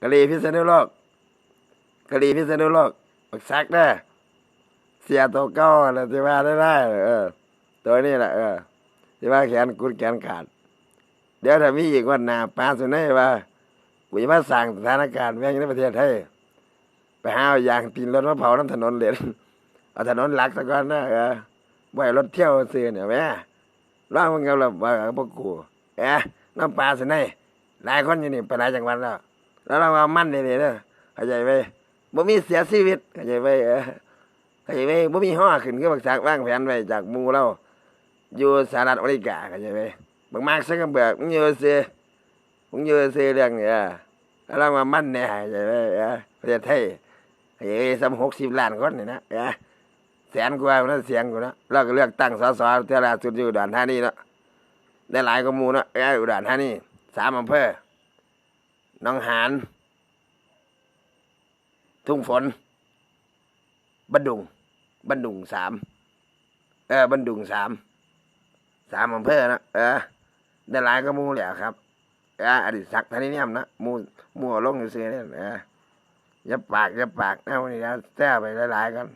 กะหรี่พิษณุโลกกะหรี่พิษณุโลกบักซักเด้เสียตัวเก้าน่ะที่ว่าได้ได้เออ ตัวนี้แหละเออที่ว่าแขนกุดแขนขาด เดี๋ยวถ้ามีอีกวันหน้าปลาสุนัยว่ากูจะมาสั่งสถานการณ์แม่งในประเทศไทยไปหาเอายางตีนรถมาเผาน้ำถนนเลยเอาถนนหลักซะก่อนนะเออบ่ให้รถเที่ยวซื้อเนี่ยแม่ร้องมึงกับเราว่าพวกกูเอ๊ะน้ำปลาสุนัยหลายคนอยู่นี่ไปหลายจังหวัดแล้ว แล้วเรามามั่นนี่ๆเด้อเข้าใจไหมบ่มีเสียชีวิตเข้าใจไหมเออเข้าใจไหมบ่มีห่อขึ้นคือบักจากวางแผนไว้จากมูเราอยู่สหรัฐอเมริกาเข้าใจไหมบางมากซักกเบิกมึงอยู่เสียมึงอยู่เสียเรื่องเนี่ยแล้วเรามามั่นเนี่ยเข้าใจไหมเออประเทศไทยเข้าใจไหมสามหกสิบล้านคนนี่นะเออแสนกว่านั่นเสียงกูนะเราก็เลือกตั้งสสเท่าไรสุดอยู่อุดรธานี่เนาะได้หลายกว่ามูเนาะเอออุดรธานี่สามอำเภอ น้องหาน ทุ่งฝน บันดุง บันดุงสาม เออ บันดุงสาม สามอำเภอนะ เออได้หลายก็มูแหล้วครับ เอออดีตศักดิ์ธนิยมนะ มูมูเอาลงอยู่เสียเนี่ยเอออย่าปากอย่าปากนะวันนี้นะแท้ไปหลายๆกัน